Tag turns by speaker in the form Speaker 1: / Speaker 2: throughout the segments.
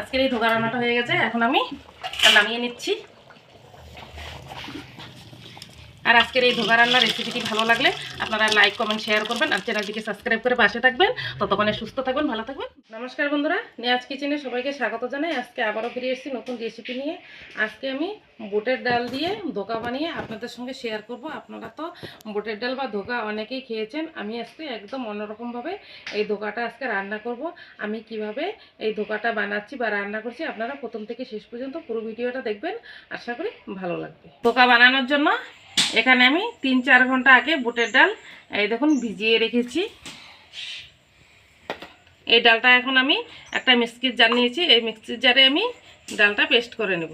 Speaker 1: আজকের এই ধোকা রান্নাটা হয়ে গেছে। এখন আমি নামিয়ে নিচ্ছি। আর আজকের এই ধোকা রান্নার রেসিপিটি ভালো লাগলে আপনারা লাইক কমেন্ট শেয়ার করবেন আর চ্যানেলটিকে সাবস্ক্রাইব করে পাশে থাকবেন। ততক্ষণে সুস্থ থাকবেন ভালো থাকবেন নমস্কার বন্ধুরা, নিয়াজ কিচেনে সবাইকে স্বাগত জানাই। আজকে আবারও ফিরে এসেছি নতুন রেসিপি নিয়ে। আজকে আমি বুটের ডাল দিয়ে ধোকা বানিয়ে আপনাদের সঙ্গে শেয়ার করব। আপনারা তো বুটের ডাল বা ধোকা অনেকেই খেয়েছেন। আমি আজকে একদম অন্যরকমভাবে এই ধোকাটা আজকে রান্না করব। আমি কীভাবে এই ধোকাটা বানাচ্ছি বা রান্না করছি আপনারা প্রথম থেকে শেষ পর্যন্ত পুরো ভিডিওটা দেখবেন। আশা করি ভালো লাগবে। ধোকা বানানোর জন্য এখানে আমি তিন চার ঘণ্টা আগে বুটের ডাল, এই দেখুন, ভিজিয়ে রেখেছি। এই ডালটা এখন আমি একটা মিক্সির জার নিয়েছি, এই মিক্সির জারে আমি ডালটা পেস্ট করে নেব।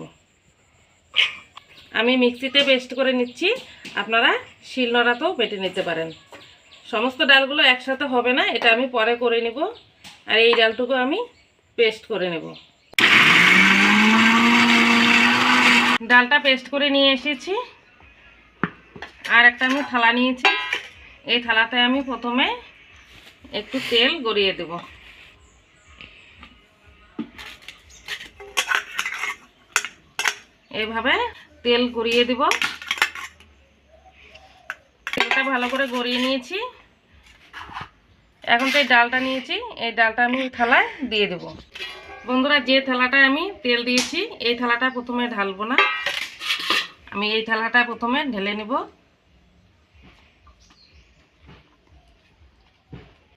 Speaker 1: আমি মিক্সিতে পেস্ট করে নিচ্ছি, আপনারা শিলনোড়াতেও বেটে নিতে পারেন। সমস্ত ডালগুলো একসাথে হবে না, এটা আমি পরে করে নেব, আর এই ডালটুকু আমি পেস্ট করে নেব। ডালটা পেস্ট করে নিয়ে এসেছি। আর একটা আমি থালা নিয়েছি। এই থালাতে আমি প্রথমে একটু তেল গড়িয়ে দেব। এইভাবে তেল গড়িয়ে দেব। তেলটা ভালো করে গড়িয়ে নিয়েছি। এখন তো এই ডালটা নিয়েছি, এই ডালটা আমি থালায় দিয়ে দেব। বন্ধুরা, যে থালাটা আমি তেল দিয়েছি, এই থালাটা প্রথমে ঢালবো না। আমি এই থালাটা প্রথমে ঢেলে নেব।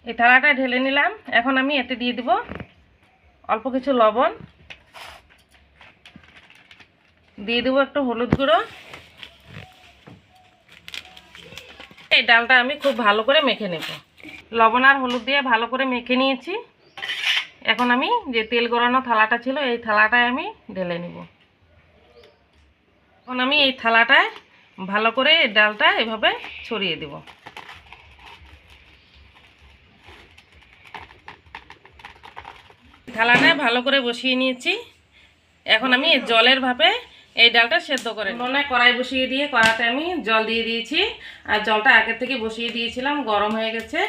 Speaker 1: এই থালাটা ঢেলে নিলাম। এখন আমি এতে দিয়ে দিব অল্প কিছু লবণ। দিয়ে দেবো একটু হলুদ গুঁড়ো। এই ডালটা আমি খুব ভালো করে মেখে নেব। লবণ আর হলুদ দিয়ে ভালো করে মেখে নিয়েছি। এখন আমি যে তেল গড়ানো থালাটা ছিল, এই থালাটায় আমি ঢেলে নেব। এখন আমি এই থালাটায় ভালো করে ডালটা এভাবে ছড়িয়ে দেব। থালাটায় ভালো করে বসিয়ে নিয়েছি। এখন আমি জলের ভাপে এই ডালটা সেদ্ধ করে মনে কড়াই বসিয়ে দিয়ে, কড়াতে আমি জল দিয়ে দিয়েছি। আর জলটা আগের থেকে বসিয়ে দিয়েছিলাম, গরম হয়ে গেছে।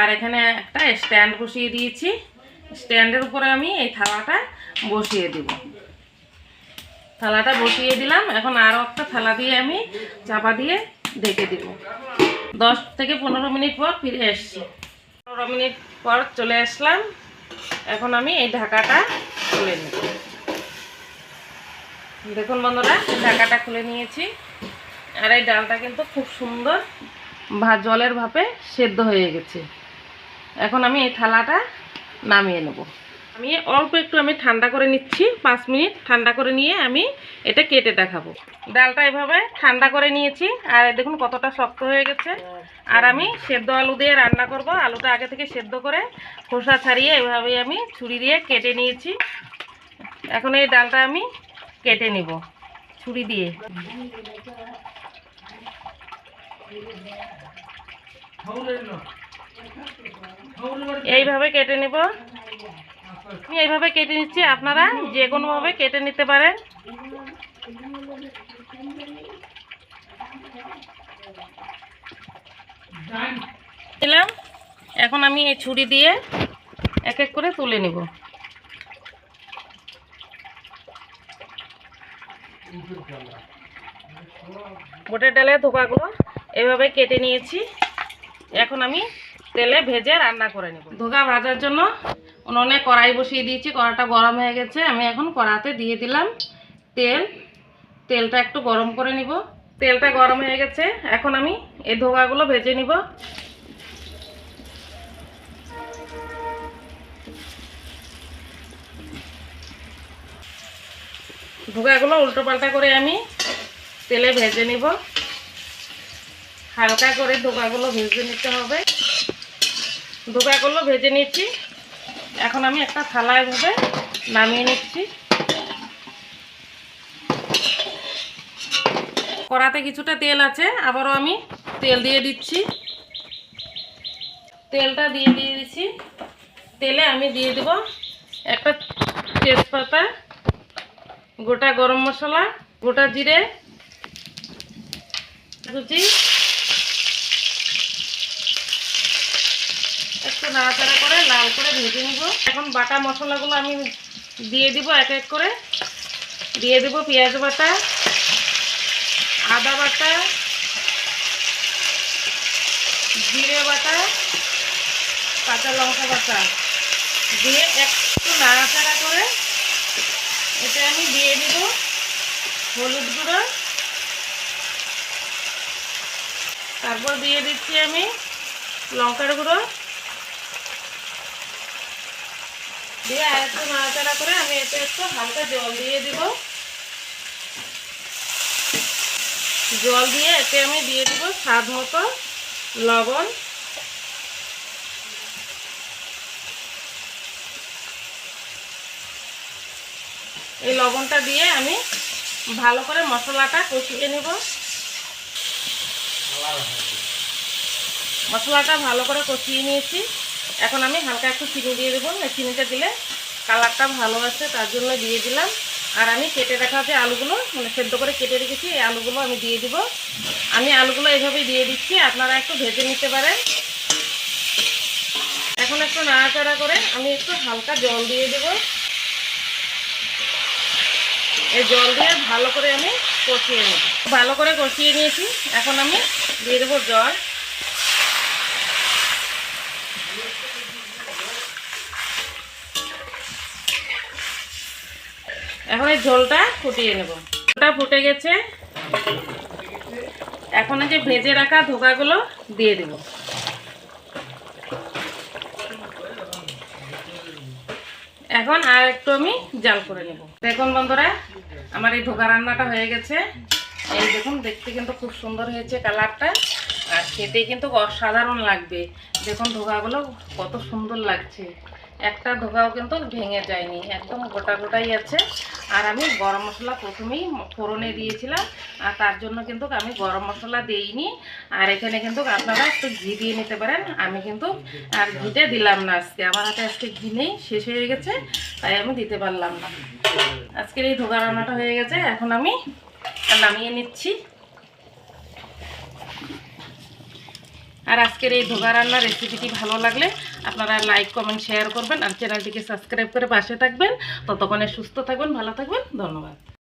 Speaker 1: আর এখানে একটা স্ট্যান্ড বসিয়ে দিয়েছি। স্ট্যান্ডের উপরে আমি এই থালাটা বসিয়ে দিব। থালাটা বসিয়ে দিলাম। এখন আরও একটা থালা দিয়ে আমি চাপা দিয়ে ঢেকে দিব। দশ থেকে পনেরো মিনিট পর ফিরে এসছি। পনেরো মিনিট পর চলে আসলাম। এখন আমি এই ঢাকাটা খুলে নেব। দেখুন বন্ধুরা ঢাকাটা খুলে নিয়েছি। আর এই ডালটা কিন্তু খুব সুন্দর ভা জলের ভাপে সেদ্ধ হয়ে গেছে। এখন আমি এই থালাটা নামিয়ে নেব। আমি অল্প একটু আমি ঠান্ডা করে নিচ্ছি, পাঁচ মিনিট ঠান্ডা করে নিয়ে আমি এটা কেটে দেখাবো। ডালটা এভাবে ঠান্ডা করে নিয়েছি, আর দেখুন কতটা শক্ত হয়ে গেছে। আর আমি সেদ্ধ আলু দিয়ে রান্না করব, আলুটা আগে থেকে সেদ্ধ করে খোসা ছাড়িয়ে এভাবেই আমি ছুরি দিয়ে কেটে নিয়েছি। এখন এই ডালটা আমি কেটে নিব, ছুরি দিয়ে। এইভাবে কেটে নেব। আমি এইভাবে কেটে নিচ্ছি, আপনারা যে কোনোভাবে কেটে নিতে পারেন। দিলাম। এখন আমি এই ছুরি দিয়ে এক এক করে তুলে নেব। বোটের ডালের ধোকাগুলো এভাবে কেটে নিয়েছি। এখন আমি তেলে ভেজে রান্না করে নেব। ধোকা ভাজার জন্য উনুনে কড়াই বসিয়ে দিয়েছি, কড়াটা গরম হয়ে গেছে। আমি এখন কড়াতে দিয়ে দিলাম তেল। তেলটা একটু গরম করে নিব। তেলটা গরম হয়ে গেছে। এখন আমি এই ধোকাগুলো ভেজে নিব। ধোকাগুলো উল্টো পাল্টা করে আমি তেলে ভেজে নিব। হালকা করে ধোকাগুলো ভেজে নিতে হবে। ধোকাগুলো ভেজে নিচ্ছি। এখন আমি একটা থালায় ভেবে নামিয়ে নিচ্ছি। কড়াতে কিছুটা তেল আছে, আবারও আমি তেল দিয়ে দিচ্ছি। তেলটা দিয়ে দিয়ে দিচ্ছি। তেলে আমি দিয়ে দেব একটা তেজপাতা, গোটা গরম মশলা, গোটা জিরে কুচি একটু নাড়াচাড়া করে লাল করে ভেজে নিব। এখন বাটা মশলাগুলো আমি দিয়ে দিব এক এক করে। দিয়ে দিব পেঁয়াজ বাটা, আদা বাটা, জিরে বাটা, কাঁচা লঙ্কা বাটা। দিয়ে একটু নাড়াচাড়া করে এটা আমি দিয়ে দিব হলুদ গুঁড়ো। তারপর দিয়ে দিচ্ছি আমি লঙ্কার গুঁড়ো। দিয়ে একটু নাড়াচাড়া করে আমি এতে একটু হালকা জল দিয়ে দিব। জল দিয়ে এতে আমি দিয়ে দিব স্বাদ মতো লবণ। এই লবণটা দিয়ে আমি ভালো করে মশলাটা কষিয়ে নেব। মশলাটা ভালো করে কষিয়ে নিয়েছি। এখন আমি হালকা একটু চিনি দিয়ে দেবো। চিনিটা দিলে কালারটা ভালো আছে, তার জন্য দিয়ে দিলাম। আর আমি কেটে রাখা যে আলুগুলো মানে সেদ্ধ করে কেটে রেখেছি, এই আলুগুলো আমি দিয়ে দিব। আমি আলুগুলো এইভাবেই দিয়ে দিচ্ছি, আপনারা একটু ভেজে নিতে পারেন। এখন একটু নাড়াচাড়া করে আমি একটু হালকা জল দিয়ে দেব। এই জল দিয়ে ভালো করে আমি কষিয়ে নেব। ভালো করে কষিয়ে নিয়েছি। এখন আমি দিয়ে দেবো জল। এখন এই ঝোলটা ফুটিয়ে নেব। ঝোলটা ফুটে গেছে। এখন যে ভেজে রাখা ধোকাগুলো দিয়ে দেব। এখন আর একটু আমি জাল করে নেব। দেখুন বন্ধুরা, আমার এই ধোকা রান্নাটা হয়ে গেছে। এই দেখুন, দেখতে কিন্তু খুব সুন্দর হয়েছে কালারটা। আর খেতে কিন্তু অসাধারণ লাগবে। দেখুন ধোকাগুলো কত সুন্দর লাগছে। একটা ধোকাও কিন্তু ভেঙে যায়নি, একদম গোটা গোটাই আছে। আর আমি গরম মশলা প্রথমেই ফোড়নে দিয়েছিলাম, আর তার জন্য কিন্তু আমি গরম মশলা দিইনি। আর এখানে কিন্তু আপনারা একটু ঘি দিয়ে নিতে পারেন। আমি কিন্তু আর ঘিটা দিলাম না আজকে। আমার হাতে আজকে ঘি নেই, শেষ হয়ে গেছে, তাই আমি দিতে পারলাম না। আজকের এই ধোকা রান্নাটা হয়ে গেছে। এখন আমি নামিয়ে নিচ্ছি। আর আজকের এই ধোকা রান্নার রেসিপিটি ভালো লাগলে আপনারা লাইক কমেন্ট শেয়ার করবেন আর চ্যানেলটিকে সাবস্ক্রাইব করে পাশে থাকবেন। ততক্ষণে সুস্থ থাকবেন, ভালো থাকবেন, ধন্যবাদ।